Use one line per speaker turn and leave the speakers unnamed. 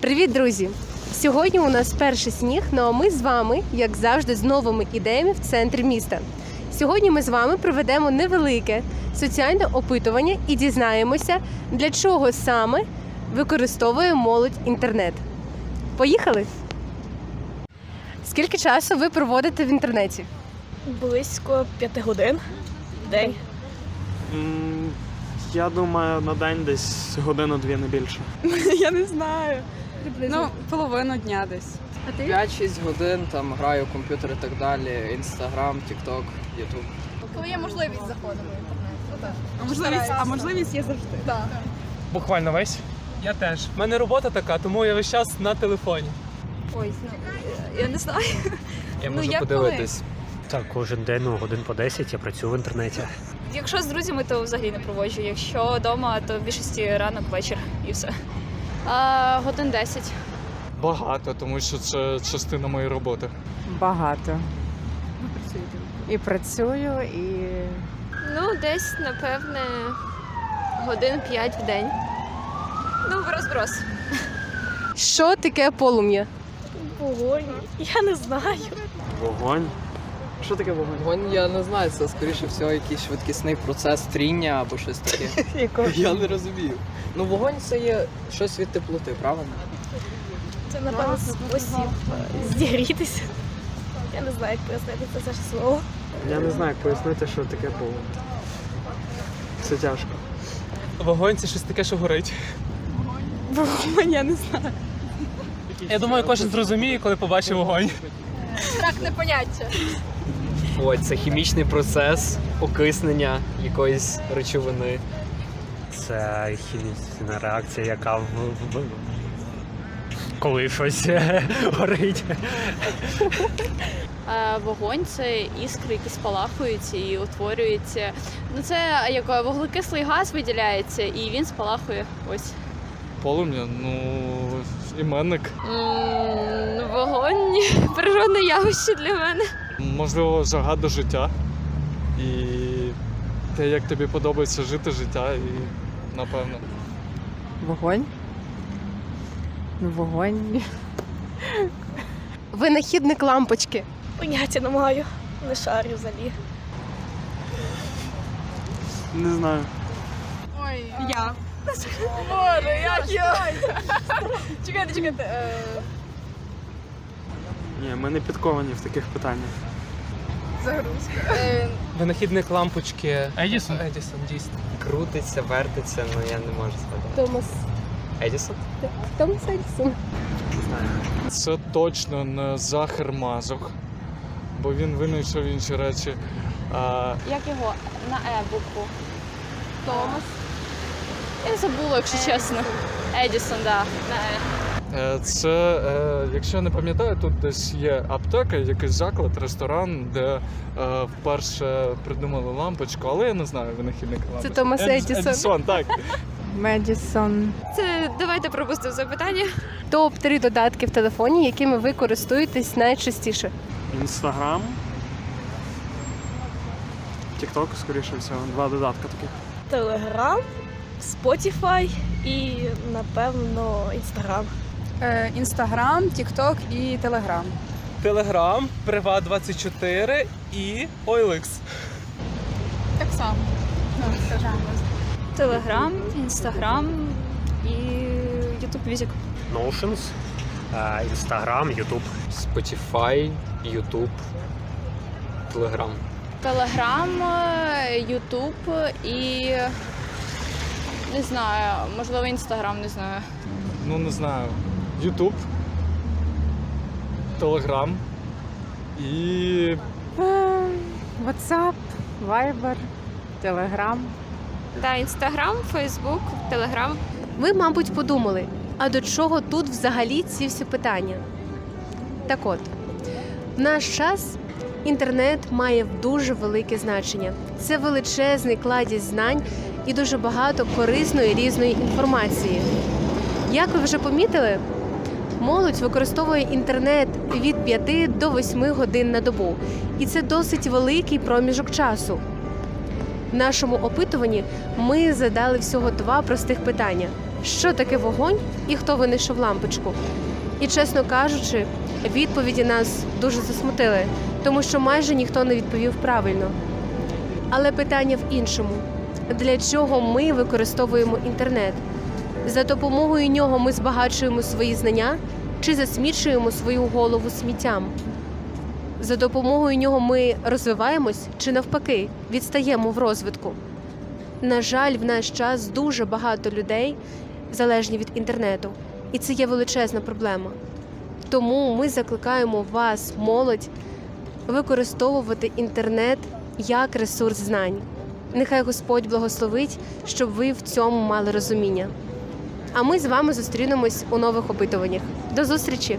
Привіт, друзі! Сьогодні у нас перший сніг, ну а ми з вами, як завжди, з новими ідеями в центрі міста. Сьогодні ми з вами проведемо невелике соціальне опитування і дізнаємося, для чого саме використовує молодь інтернет. Поїхали! Скільки часу ви проводите в інтернеті?
Близько п'яти годин в день.
Я думаю, на день десь годину-дві не більше.
Я не знаю.
Ну, половину дня десь.
А ти?
5-6 годин там граю в комп'ютер і так далі. Інстаграм, Тікток, Ютуб.
Коли є можливість заходимо в інтернет.
А можливість, а можливість є завжди.
Так.
Буквально весь. Я теж. У мене робота така, тому я весь час на телефоні.
Ой, ну, я не знаю.
Я
Ну,
можу
як
подивитись.
Так, кожен день ну, годин по 10 я працюю в інтернеті.
Якщо з друзями, то взагалі не проводжу. Якщо вдома, то в більшості ранок, вечір і все. А, годин 10.
Багато, тому що це частина моєї роботи.
Багато. І працюю, і
Ну, десь, напевне, годин 5 в день. Ну, в розброс.
Що таке полум'я?
Вогонь. Я не знаю.
Вогонь. Що таке вогонь?
Вогонь, я не знаю, це скоріше всього якийсь швидкісний процес тріння або щось таке. Я не розумію. Ну, вогонь це є щось від теплоти, правильно?
Це, напевно, спосіб зігрітися. Я не знаю, як пояснити це ж слово.
Я не знаю, як пояснити, що таке полум'я. Це тяжко.
Вогонь це щось таке, що горить.
вогонь, я не знаю.
Я думаю, кожен зрозуміє, коли побачить вогонь.
Трактне поняття.
Ой, це хімічний процес окиснення якоїсь речовини.
Це хімічна реакція, яка в, в- коли щось горить.
А, вогонь це іскри, які спалахують і утворюються. Ну, це як вуглекислий газ виділяється, і він спалахує. Ось.
Полум'я, ну, іменник.
Вогонь природне явище для мене.
Можливо, жага до життя. І те, як тобі подобається жити життя, і напевно.
Вогонь. Ну, вогонь.
Винахідник лампочки.
Поняття не маю. Не шарю взагалі.
Не знаю.
Ой, Я.
Боже, як я? Чекайте, чекайте. Е,
Ні, ми не підковані в таких питаннях. Загрузка.
Винахідник лампочки. Едісон? Едісон, дійсно.
Крутиться, вертиться, ну я не можу згадати.
Томас.
Едісон?
Томас Едісон.
Це точно не Захар Мазух, бо він винайшов інші речі. А,
Як його? На Е букву. Томас. Я забула, якщо чесно. Едісон, так. Да, на Е.
Е, Це, е, якщо я не пам'ятаю, тут десь є аптека, якийсь заклад, ресторан, де е, вперше придумали лампочку, але я не знаю винахідника лампочки.
Томас
Едіс-
Едісон.
Едісон, так.
Медісон.
Це давайте пропустимо запитання.
Топ 3 додатки в телефоні, якими ви користуєтесь найчастіше.
Інстаграм. Тікток, скоріше всього. Два додатка таких.
Телеграм, Spotify і, напевно, Інстаграм.
Е, Інстаграм, Тікток і Телеграм.
Телеграм, Приват 24 і OLX.
Так само.
Телеграм, інстаграм і Ютуб Візик.
Notions, е, Instagram, YouTube.
Spotify, YouTube, Telegram.
Телеграм, Ютуб і не знаю, можливо, інстаграм, не знаю.
Ну не знаю. Ютуб, Телеграм і
WhatsApp, Viber, Telegram.
Да, інстаграм, Фейсбук, Телеграм.
Ви, мабуть, подумали, а до чого тут взагалі ці всі питання? Так от, в наш час інтернет має дуже велике значення. Це величезний кладість знань і дуже багато корисної різної інформації. Як ви вже помітили, молодь використовує інтернет від 5 до 8 годин на добу, і це досить великий проміжок часу. В нашому опитуванні ми задали всього два простих питання: що таке вогонь і хто винайшов лампочку. І чесно кажучи, відповіді нас дуже засмутили, тому що майже ніхто не відповів правильно. Але питання в іншому: для чого ми використовуємо інтернет? За допомогою нього ми збагачуємо свої знання чи засмічуємо свою голову сміттям? За допомогою нього ми розвиваємось чи навпаки відстаємо в розвитку. На жаль, в наш час дуже багато людей залежні від інтернету, і це є величезна проблема. Тому ми закликаємо вас, молодь, використовувати інтернет як ресурс знань. Нехай Господь благословить, щоб ви в цьому мали розуміння. А ми з вами зустрінемось у нових опитуваннях. До зустрічі!